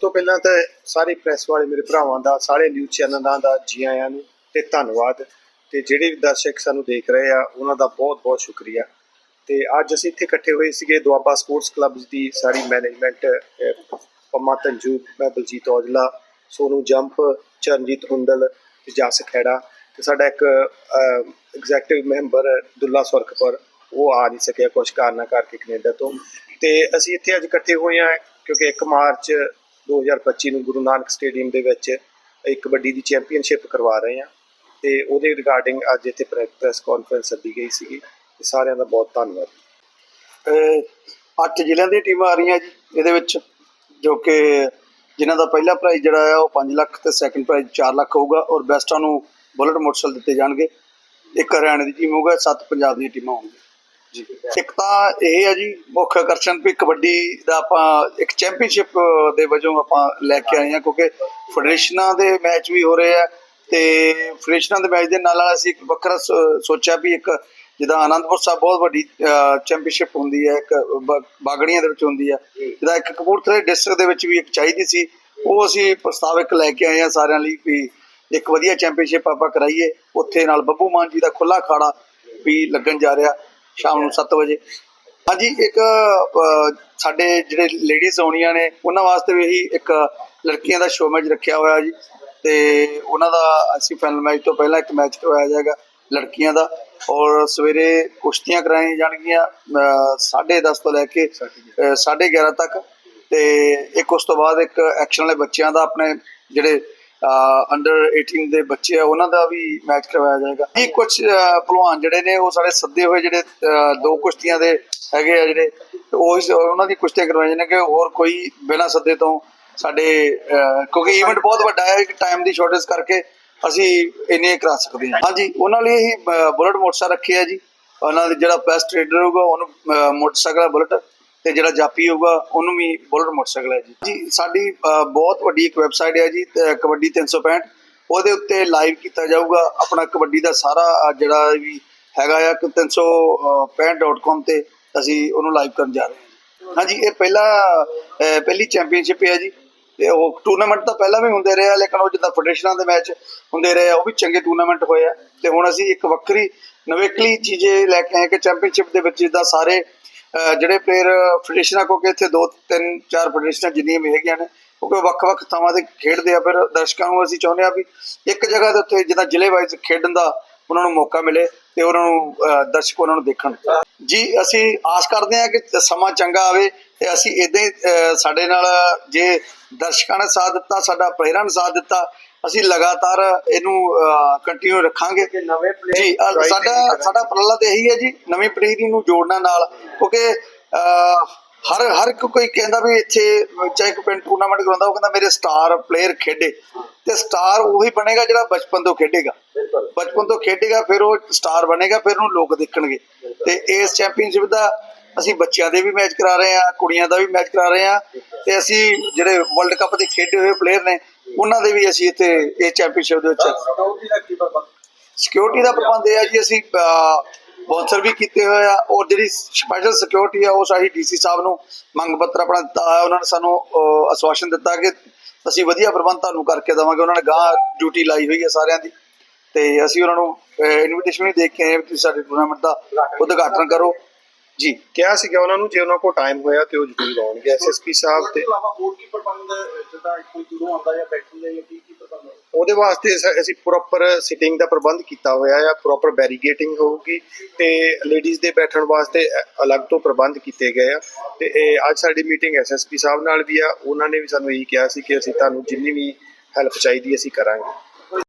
ਤੋਂ ਪਹਿਲਾਂ ਤਾਂ ਸਾਰੇ ਪ੍ਰੈਸ ਵਾਲੇ ਮੇਰੇ ਭਰਾਵਾਂ ਦਾ, ਸਾਰੇ ਨਿਊਜ਼ ਚੈਨਲਾਂ ਦਾ ਜੀ ਆਇਆਂ ਨੂੰ ਤੇ ਧੰਨਵਾਦ। ਤੇ ਜਿਹੜੇ ਵੀ ਦਰਸ਼ਕ ਸਾਨੂੰ ਦੇਖ ਰਹੇ ਆ, ਉਹਨਾਂ ਦਾ ਬਹੁਤ ਬਹੁਤ ਸ਼ੁਕਰੀਆ। ਤੇ ਅੱਜ ਅਸੀਂ ਇੱਥੇ ਇਕੱਠੇ ਹੋਏ ਸੀਗੇ ਦੁਆਬਾ ਸਪੋਰਟਸ ਕਲੱਬ ਦੀ ਸਾਰੀ ਮੈਨੇਜਮੈਂਟ ਪੰਮਾ ਤੰਜੂ ਮੈਂ ਬਲਜੀਤ ਔਜਲਾ, ਸੋਨੂ ਜੰਪ, ਚਰਨਜੀਤ ਹੁੰਦਲ ਤੇ ਜਸ ਖੈੜਾ ਤੇ ਸਾਡਾ ਇੱਕ ਐਗਜ਼ੈਕਟਿਵ ਮੈਂਬਰ ਦੁੱਲਾ ਸੁਰਖਪੁਰ, ਉਹ ਆ ਨਹੀਂ ਸਕਿਆ ਕੁਝ ਕਾਰਨਾਂ ਕਰਕੇ ਕੈਨੇਡਾ ਤੋਂ। ਤੇ ਅਸੀਂ ਇੱਥੇ ਅੱਜ ਇਕੱਠੇ ਹੋਏ ਆ ਕਿਉਂਕਿ 1 ਮਾਰਚ 2025 ਨੂੰ ਗੁਰੂ ਨਾਨਕ ਸਟੇਡੀਅਮ ਦੇ ਵਿੱਚ ਇੱਕ ਕਬੱਡੀ ਦੀ ਚੈਂਪੀਅਨਸ਼ਿਪ ਕਰਵਾ ਰਹੇ ਹਾਂ ਤੇ ਉਹਦੇ ਰਿਗਾਰਡਿੰਗ ਅੱਜ ਇੱਥੇ ਪ੍ਰੈਸ ਕਾਨਫਰੰਸ ਸੱਦੀ ਗਈ ਸੀਗੀ। ਤੇ ਸਾਰਿਆਂ ਦਾ ਬਹੁਤ ਧੰਨਵਾਦ। ਅਹ ਅੱਠ ਜ਼ਿਲ੍ਹਿਆਂ ਦੀਆਂ ਟੀਮਾਂ ਆ ਰਹੀਆਂ ਜੀ, ਇਹਦੇ ਵਿੱਚ ਜੋ ਕਿ ਜਿਨ੍ਹਾਂ ਦਾ ਪਹਿਲਾ ਪ੍ਰਾਈਜ਼ ਜਿਹੜਾ ਆ ਉਹ 5 ਲੱਖ ਤੇ ਸੈਕੰਡ ਪ੍ਰਾਈਜ਼ 4 ਲੱਖ ਹੋਊਗਾ ਔਰ ਬੈਸਟਾਂ ਨੂੰ ਬੁਲਟ ਮੋਟਰਸਾਈਕਲ ਦਿੱਤੇ ਜਾਣਗੇ। ਇੱਕ ਹਰਿਆਣੇ ਦੀ ਟੀਮ ਹੋਊਗਾ, ਸੱਤ ਪੰਜਾਬ ਦੀਆਂ ਟੀਮਾਂ ਹੋਣਗੀਆਂ। ਇੱਕ ਤਾਂ ਇਹ ਹੈ ਜੀ ਮੁੱਖ ਆਕਰਸ਼ਣ ਵੀ ਕਬੱਡੀ ਦਾ ਆਪਾਂ ਇੱਕ ਚੈਂਪੀਅਨਸ਼ਿਪ ਦੇ ਵਜੋਂ ਆਪਾਂ ਲੈ ਕੇ ਆਏ ਹਾਂ ਕਿਉਂਕਿ ਫੈਡਰੇਸ਼ਨਾਂ ਦੇ ਮੈਚ ਵੀ ਹੋ ਰਹੇ ਆ ਤੇ ਫੈਡਰੇਸ਼ਨਾਂ ਦੇ ਮੈਚ ਦੇ ਨਾਲ ਨਾਲ ਅਸੀਂ ਇੱਕ ਵੱਖਰਾ ਸੋਚਿਆ ਵੀ ਇੱਕ ਜਿੱਦਾਂ ਆਨੰਦਪੁਰ ਸਾਹਿਬ ਬਹੁਤ ਵੱਡੀ ਚੈਂਪੀਅਨਸ਼ਿਪ ਹੁੰਦੀ ਹੈ ਇੱਕ ਬਾਗੜੀਆਂ ਦੇ ਵਿੱਚ ਹੁੰਦੀ ਹੈ। ਜਿਹਦਾ ਇੱਕ ਕਪੂਰਥਲੇ ਡਿਸਟ੍ਰਿਕਟ ਦੇ ਵਿੱਚ ਵੀ ਇੱਕ ਚਾਹੀਦੀ ਸੀ ਉਹ ਅਸੀਂ ਪ੍ਰਸਤਾਵ ਇੱਕ ਲੈ ਕੇ ਆਏ ਹਾਂ ਸਾਰਿਆਂ ਲਈ ਵੀ ਇੱਕ ਵਧੀਆ ਚੈਂਪੀਅਨਸ਼ਿਪ ਆਪਾਂ ਕਰਾਈਏ। ਉੱਥੇ ਨਾਲ ਬੱਬੂ ਮਾਨ ਜੀ ਦਾ ਖੁੱਲਾ ਖਾੜਾ ਵੀ ਲੱਗਣ ਜਾ ਰਿਹਾ। ਸ਼ਾਮ ਨੂੰ 7 ਵਜੇ। ਹਾਂਜੀ ਇੱਕ ਸਾਡੇ ਜਿਹੜੇ ਲੇਡੀਜ਼ ਆਉਣੀਆਂ ਨੇ ਉਹਨਾਂ ਵਾਸਤੇ ਵੀ ਇਹੀ ਇੱਕ ਲੜਕੀਆਂ ਦਾ ਸ਼ੋਅ ਮੈਚ ਰੱਖਿਆ ਹੋਇਆ ਜੀ। ਤੇ ਉਹਨਾਂ ਦਾ ਅਸੀਂ ਫਾਈਨਲ ਮੈਚ ਤੋਂ ਪਹਿਲਾਂ ਇੱਕ ਮੈਚ ਕਰਵਾਇਆ ਜਾਏਗਾ ਲੜਕੀਆਂ ਦਾ। ਔਰ ਸਵੇਰੇ ਕੁਸ਼ਤੀਆਂ ਕਰਾਈਆਂ ਜਾਣਗੀਆਂ 10:30 ਤੋਂ ਲੈ ਕੇ ਅਹ, 11:30 ਤੱਕ। ਤੇ ਇੱਕ ਉਸ ਤੋਂ ਬਾਅਦ ਇੱਕ ਐਕਸ਼ਨ ਵਾਲੇ ਬੱਚਿਆਂ ਦਾ ਆਪਣੇ ਜਿਹੜੇ ਅੰਡਰ 18 ਦੇ ਬੱਚੇ ਆ ਉਹਨਾਂ ਦਾ ਵੀ ਮੈਚ ਕਰਵਾਇਆ ਜਾਏਗਾ। ਇਹ ਕੁਝ ਪਹਿਲਵਾਨ ਜਿਹੜੇ ਨੇ ਉਹ ਸਾਡੇ ਸੱਦੇ ਹੋਏ ਜਿਹੜੇ ਦੋ ਕੁਸ਼ਤੀਆਂ ਦੇ ਹੈਗੇ ਆ ਜਿਹੜੇ ਉਹ ਉਹਨਾਂ ਦੀ ਕੁਸ਼ਤੀਆਂ ਕਰਵਾਈਆਂ ਨੇ ਕਿ ਹੋਰ ਕੋਈ ਬਿਨਾਂ ਸੱਦੇ ਤੋਂ ਸਾਡੇ ਅਹ, ਕਿਉਂਕਿ ਇਵੈਂਟ ਬਹੁਤ ਵੱਡਾ ਹੈ ਇੱਕ ਟਾਈਮ ਦੀ ਸ਼ਾਰਟੇਜ ਕਰਕੇ ਅਸੀਂ ਇੰਨੇ ਕਰਾ ਸਕਦੇ ਹਾਂ। ਹਾਂਜੀ ਉਹਨਾਂ ਲਈ ਹੀ ਬੁਲਟ ਮੋਟਰਸਾਈਕਲ ਰੱਖੇ ਆ ਜੀ। ਉਹਨਾਂ ਦੇ ਜਿਹੜਾ ਬੈਸਟ ਟ੍ਰੇਡਰ ਹੋਊਗਾ ਉਹਨੂੰ ਮੋਟਰਸਾਈਕਲ ਬੁਲਟ। ਤੇ ਜਿਹੜਾ ਜਾਪੀ ਹੋਊਗਾ, ਉਹਨੂੰ ਵੀ ਬੁਲਟ ਮੋਟਰਸਾਈਕਲ ਹੈ ਜੀ। ਜੀ, ਸਾਡੀ ਬਹੁਤ ਵੱਡੀ ਇੱਕ ਵੈਬਸਾਈਟ ਹੈ ਜੀ, ਤੇ ਕਬੱਡੀ 365 ਉਹਦੇ ਉੱਤੇ ਲਾਈਵ ਕੀਤਾ ਜਾਊਗਾ। ਆਪਣਾ ਕਬੱਡੀ ਦਾ ਸਾਰਾ ਜਿਹੜਾ ਵੀ ਹੈਗਾ ਆ, ਕਿ 365.com ਤੇ ਅਸੀਂ ਉਹਨੂੰ ਲਾਈਵ ਕਰਨ ਜਾ ਰਹੇ ਹਾਂ। ਹਾਂਜੀ, ਇਹ ਪਹਿਲਾ ਪਹਿਲੀ ਚੈਂਪੀਅਨਸ਼ਿਪ ਹੈ ਜੀ। ਤੇ ਉਹ ਟੂਰਨਾਮੈਂਟ ਤਾਂ ਪਹਿਲਾਂ ਵੀ ਹੁੰਦੇ ਰਹੇ ਆ, ਲੇਕਿਨ ਉਹ ਜਿੱਦਾਂ ਫੈਡਰੇਸ਼ਨਾਂ ਦੇ ਮੈਚ ਹੁੰਦੇ ਰਹੇ ਆ, ਉਹ ਵੀ ਚੰਗੇ ਟੂਰਨਾਮੈਂਟ ਹੋਏ ਆ। ਤੇ ਹੁਣ ਅਸੀਂ ਇੱਕ ਵੱਖਰੀ, ਨਵੇਕਲੀ ਚੀਜ਼ੇ ਲੈ ਕੇ ਆਏ ਕਿ ਚੈਂਪੀਅਨਸ਼ਿਪ ਦੇ ਵਿੱਚ ਜਿੱਦਾਂ ਸਾਰੇ ਜਿਹੜੇ ਪਲੇਅਰ ਫੈਡਰੇਸ਼ਨਾਂ, ਕਿਉਂਕਿ ਇੱਥੇ ਦੋ, ਤਿੰਨ, ਚਾਰ ਫੈਡਰੇਸ਼ਨਾਂ ਜਿੰਨੀਆਂ ਵੀ ਹੈਗੀਆਂ ਨੇ, ਕਿਉਂਕਿ ਵੱਖ-ਵੱਖ ਥਾਵਾਂ ਤੇ ਖੇਡਦੇ ਆ ਫਿਰ ਦਰਸ਼ਕਾਂ ਨੂੰ ਅਸੀਂ ਚਾਹੁੰਦੇ ਆ ਵੀ ਇੱਕ ਜਗ੍ਹਾ ਦੇ ਉੱਤੇ ਜਿੱਦਾਂ ਜ਼ਿਲ੍ਹੇ ਵਾਈਜ਼ ਖੇਡਣ ਦਾ ਉਹਨਾਂ ਨੂੰ ਮੌਕਾ ਮਿਲੇ ਤੇ ਉਹਨਾਂ ਨੂੰ ਦਰਸ਼ਕ ਉਹਨਾਂ ਨੂੰ ਦੇਖਣ। ਜੀ, ਅਸੀਂ ਆਸ ਕਰਦੇ ਹਾਂ ਕਿ ਸਮਾਂ ਚੰਗਾ ਆਵੇ ਤੇ ਅਸੀਂ ਇਦਾਂ ਹੀ ਸਾਡੇ ਨਾਲ ਜੇ ਦਰਸ਼ਕਾਂ ਨੇ ਸਾਥ ਦਿੱਤਾ, ਸਾਡਾ ਪਲੇਅਰਾਂ ਸਾਥ ਦਿੱਤਾ ਅਸੀਂ ਲਗਾਤਾਰ ਇਹਨੂੰ ਕੰਟੀਨਿਊ ਰੱਖਾਂਗੇ। ਨਵੇਂ ਜੀ ਅ, ਸਾਡਾ ਸਾਡਾ ਉਪਰਾਲਾ ਤੇ ਇਹੀ ਹੈ ਜੀ ਨਵੀਂ ਪੀੜ੍ਹੀ ਨੂੰ ਜੋੜਨਾ ਨਾਲ ਕਿਉਂਕਿ ਅ, ਹਰ ਹਰ ਇੱਕ ਕੋਈ ਕਹਿੰਦਾ ਵੀ ਇੱਥੇ ਚਾਹੇ ਕੋਈ ਪਿੰਡ ਟੂਰਨਾਮੈਂਟ ਕਰਾਉਂਦਾ ਉਹ ਕਹਿੰਦਾ ਮੇਰੇ ਸਟਾਰ ਪਲੇਅਰ ਖੇਡੇ। ਤੇ ਸਟਾਰ ਉਹੀ ਬਣੇਗਾ ਜਿਹੜਾ ਬਚਪਨ ਤੋਂ ਖੇਡੇਗਾ। ਬਚਪਨ ਤੋਂ ਖੇਡੇਗਾ ਫਿਰ ਉਹ ਸਟਾਰ ਬਣੇਗਾ ਫਿਰ ਉਹਨੂੰ ਲੋਕ ਦੇਖਣਗੇ। ਤੇ ਇਸ ਚੈਂਪੀਅਨਸ਼ਿਪ ਦਾ ਅਸੀਂ ਬੱਚਿਆਂ ਦੇ ਵੀ ਮੈਚ ਕਰਾ ਰਹੇ ਹਾਂ ਕੁੜੀਆਂ ਦਾ ਵੀ ਮੈਚ ਕਰਾ ਰਹੇ ਹਾਂ ਤੇ ਅਸੀਂ ਜਿਹੜੇ ਵਰਲਡ ਕੱਪ ਦੇ ਖੇਡੇ ਹੋਏ ਪਲੇਅਰ ਨੇ ਉਹਨਾਂ ਦੇ ਵੀ ਅਸੀਂ ਇੱਥੇ ਇਹ ਚੈਂਪੀਅਨਸ਼ਿਪ ਦੇ ਵਿੱਚ ਸਿਕਿਉਰਿਟੀ ਦਾ ਪ੍ਰਬੰਧ? ਇਹ ਹੈ ਜੀ ਅਸੀਂ ਬੌਂਸਰ ਵੀ ਕੀਤੇ ਹੋਏ ਆ ਔਰ ਜਿਹੜੀ ਸਪੈਸ਼ਲ ਸਿਕਿਉਰਿਟੀ ਆ ਉਹ ਸਾਡੀ ਡੀਸੀ ਸਾਹਿਬ ਨੂੰ ਮੰਗ ਪੱਤਰ ਆਪਣਾ ਦਿੱਤਾ ਉਹਨਾਂ ਨੇ ਸਾਨੂੰ ਅਸਵਾਸ਼ਨ ਦਿੱਤਾ ਕਿ ਅਸੀਂ ਵਧੀਆ ਪ੍ਰਬੰਧ ਤੁਹਾਨੂੰ ਕਰਕੇ ਦੇਵਾਂਗੇ ਉਹਨਾਂ ਨੇ ਗਾਂ ਡਿਊਟੀ ਲਾਈ ਹੋਈ ਹੈ ਸਾਰਿਆਂ ਦੀ ਤੇ ਅਸੀਂ ਉਹਨਾਂ ਨੂੰ ਇਨਵੀਟੇਸ਼ਨ ਵੀ ਦੇ ਕੇ ਆਏ ਤੁਸੀਂ ਸਾਡੇ ਟੂਰਨਾਮੈਂਟ ਦਾ ਉਦਘਾਟਨ ਕਰੋ। ਜੀ ਕਿਹਾ ਸੀਗਾ ਉਹਨਾਂ ਨੂੰ ਜੇ ਉਹਨਾਂ ਕੋਲ ਟਾਈਮ ਹੋਇਆ ਤੇ ਉਹ ਜ਼ਰੂਰ ਆਉਣਗੇ। ਐਸਐਸਪੀ ਸਾਹਿਬ ਤੇ ਇਲਾਵਾ ਹੋਰ ਕੀ ਪ੍ਰਬੰਧ ਜਿੱਦਾਂ ਕੋਈ ਦੂਰੋਂ ਆਉਂਦਾ ਜਾਂ ਬੈਠੀ ਜਾਂ ਕੀ ਕੀ ਪ੍ਰਬੰਧ ਹੈ? ਉਹਦੇ ਵਾਸਤੇ ਅਸੀਂ ਪ੍ਰੋਪਰ ਸਿਟਿੰਗ ਦਾ ਪ੍ਰਬੰਧ ਕੀਤਾ ਹੋਇਆ ਆ ਪ੍ਰੋਪਰ ਬੈਰੀਗੇਟਿੰਗ ਹੋਊਗੀ ਤੇ ਲੇਡੀਜ਼ ਦੇ ਬੈਠਣ ਵਾਸਤੇ ਅਲੱਗ ਤੋਂ ਪ੍ਰਬੰਧ ਕੀਤੇ ਗਏ ਆ। ਤੇ ਇਹ ਅੱਜ ਸਾਡੀ ਮੀਟਿੰਗ ਐਸਐਸਪੀ ਸਾਹਿਬ ਨਾਲ ਵੀ ਆ। ਉਹਨਾਂ ਨੇ ਵੀ ਸਾਨੂੰ ਇਹੀ ਕਿਹਾ ਸੀ ਕਿ ਅਸੀਂ ਤੁਹਾਨੂੰ ਜਿੰਨੀ ਵੀ ਹੈਲਪ ਚਾਹੀਦੀ ਅਸੀਂ ਕਰਾਂਗੇ।